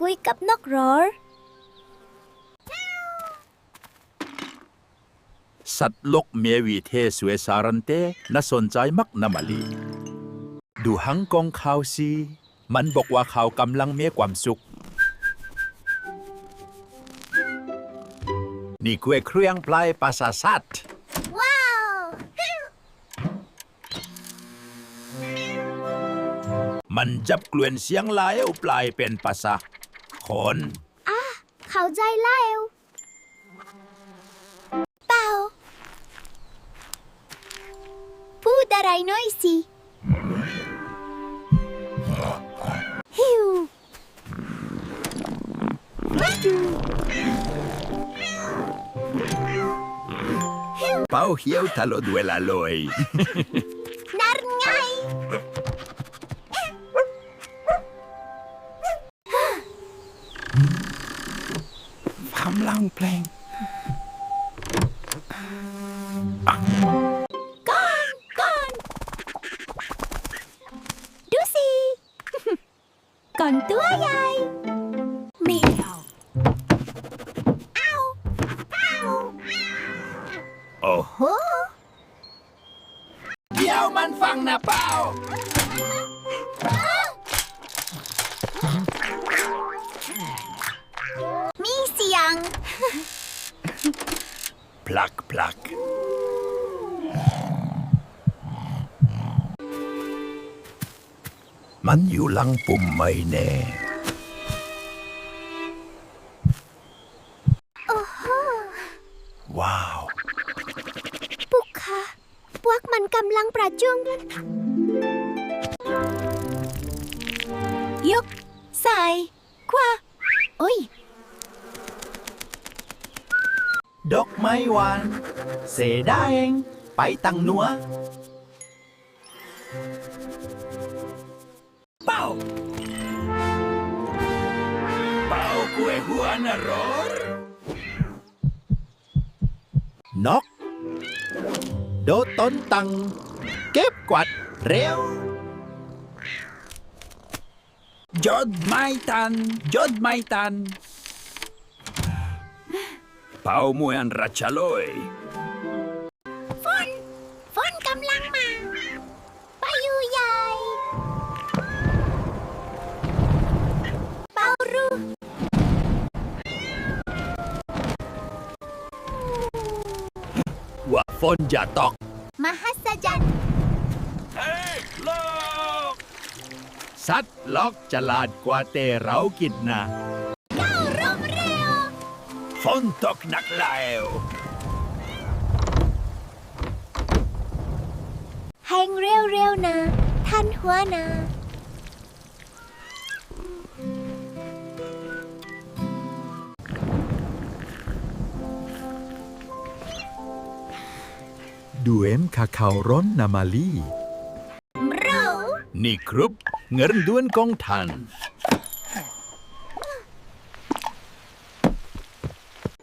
คุยกับนกเหรอ สัตว์โลกเมียวีเทสวยสารันเตน่าสนใจมักนามาลี ดูหังกองเขาสิมันบอกว่าเขากำลังมีความสุข นี่คือเครื่องปลายภาษาสัตว์ ว้าว มันจับกลวนเสียงลายเอาปลายเป็นภาษา คนเข้าใจแล้วเปล่าพูดอะไรหน่อยสิ หิวเป้าเขียวทะโลดเวลาลอย ก่อนตัวใหญ่แมวเอาเอาโอ้โหเดี๋ยวมันฟังนะเป้ามีเสียง พลักพลัก มันอยู่หลังปุ่มไม่แน่โอ้โหว้าว ปุกค่ะพวกมันกำลังประจุกันยก ใส่ขวาโอ้ย ดอกไม้หวาน เสดาเอง ไปตั้งหนัว เป้าเป้ากุยหัวนรกนกโดดต้นตั ว่าฝนจะตก มหัศจรรย์เฮ้ยลอกสัตว์ล็อกฉลาดกว่าแต่เรากินนะเก้าร่มเร็ว ฝนตกหนักแล้วแหงเร็วๆนะ ท่านหัวหนา นด้วนกองทัน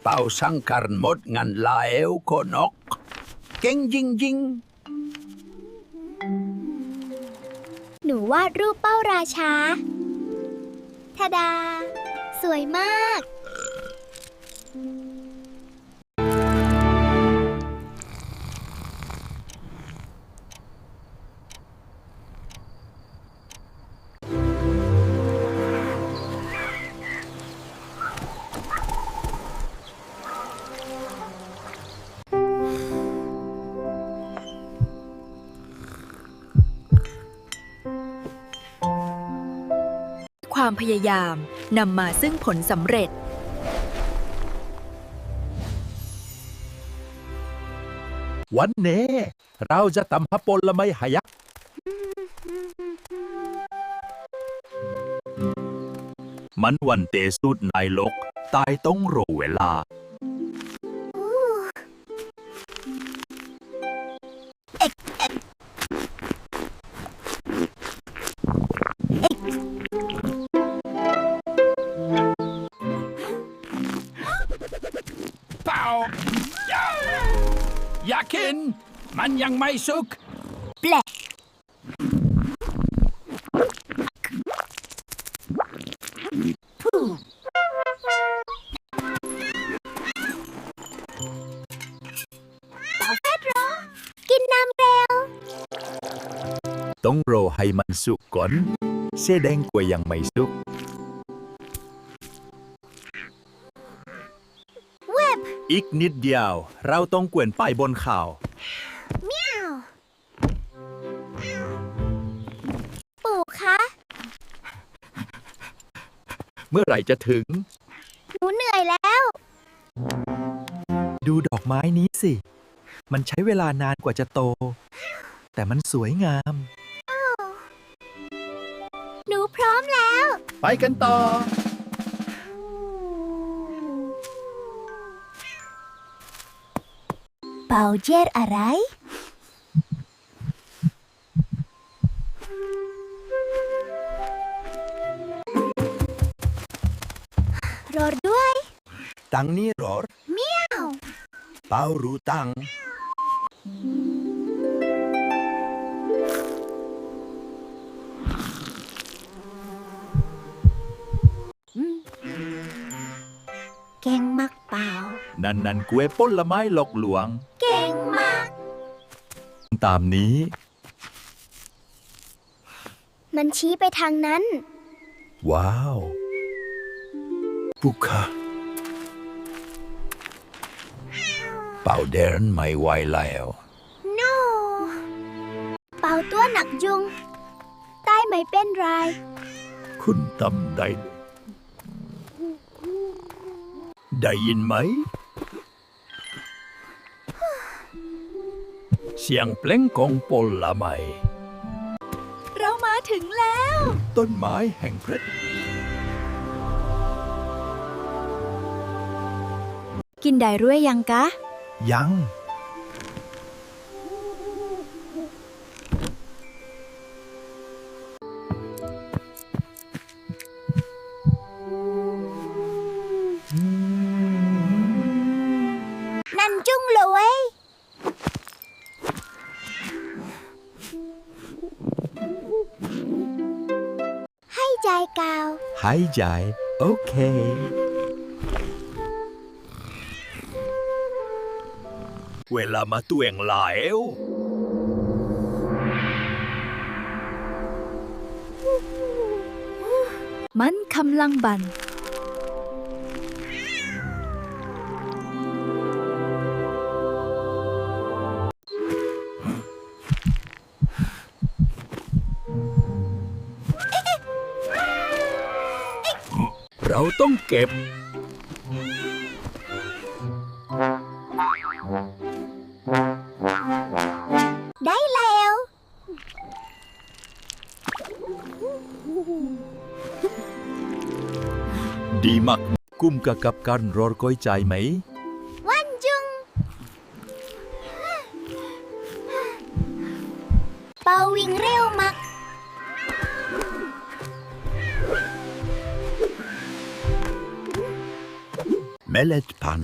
เป่าสังการหมดงานลาเอวโคนกเก่งจริงหนูวาดรูปเป้าราชาทาดา สวยมาก ความพยายามนำมาซึ่งผลสำเร็จ วันนี้เราจะตำฮับปลไม้หายักมันวันเตสุดนายลก ตายต้องรอเวลาันยังไม่สุก แปลต้องรอให้มันสุกก่อนแสดงกว่ายังไม่สุกอีกนิดเดียว เราต้องกวนปลายบนข่าว เมื่อไหร่จะถึง หนูเหนื่อยแล้ว ดูดอกไม้นี้สิ มันใช้เวลานานกว่าจะโต แต่มันสวยงาม หนูพร้อมแล้ว ไปกันต่อ เป่าเจ็ดอะไร รอด้วย ตังนี่หรอเมียวเปารู้ตัง เก่งมากเปล่า นั่นนั่นกล้วยผลไม้หลอกหลวง เก่งมาก ตามนี้ มันชี้ไปทางนั้น ว้าว ปุกะเป่าเดินไม่ไหวแล้ว no เป่าตัวหนักยุงได้ไม่เป็นไรคุณทำได้ได้ยินไหมเสียงเพลงของผลไม้เรามาถึงแล้วต้นไม้ กินได้เรื่อยยังกะ ยัง นั่นจุ้งเลยให้ใจกาวหายใจโอเคเวลามาตัวเอง แล้วมันกำลังบัน เราต้องเก็บ มากกุ้มกับกับการรอก้อยใจไหม วันจุง เป่าวิ่งเร็วมากเมล็ดพัน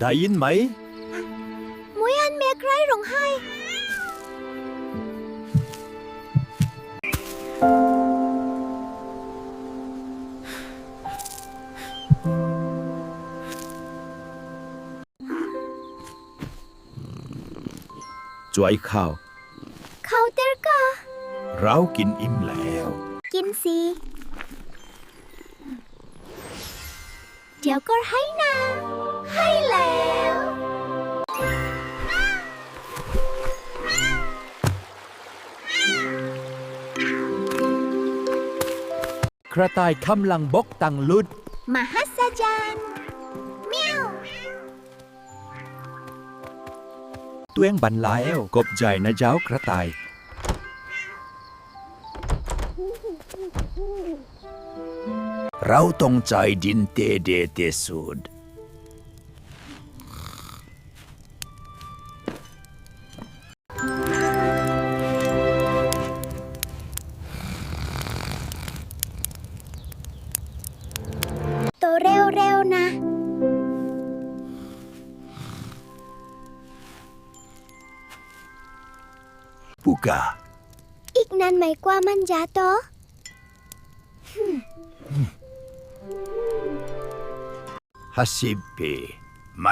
ได้ยินไหม มุยอันเมกไรร้องไห้ จวยข้าว เขาเตอร์กาเรากินอิ่มแล้ว กินสิ เดี๋ยวก็ให้นะ ให้แล้ว กระต่ายคำลังบกตังลุด มหัศจรรย์เมียวตัวเองบันแล้วกบใจนะเจ้ากระต่าย เราต้องใจดินเตเดเตสุด ปุกานั่นหมายความมันจะโตฮัสิบปีม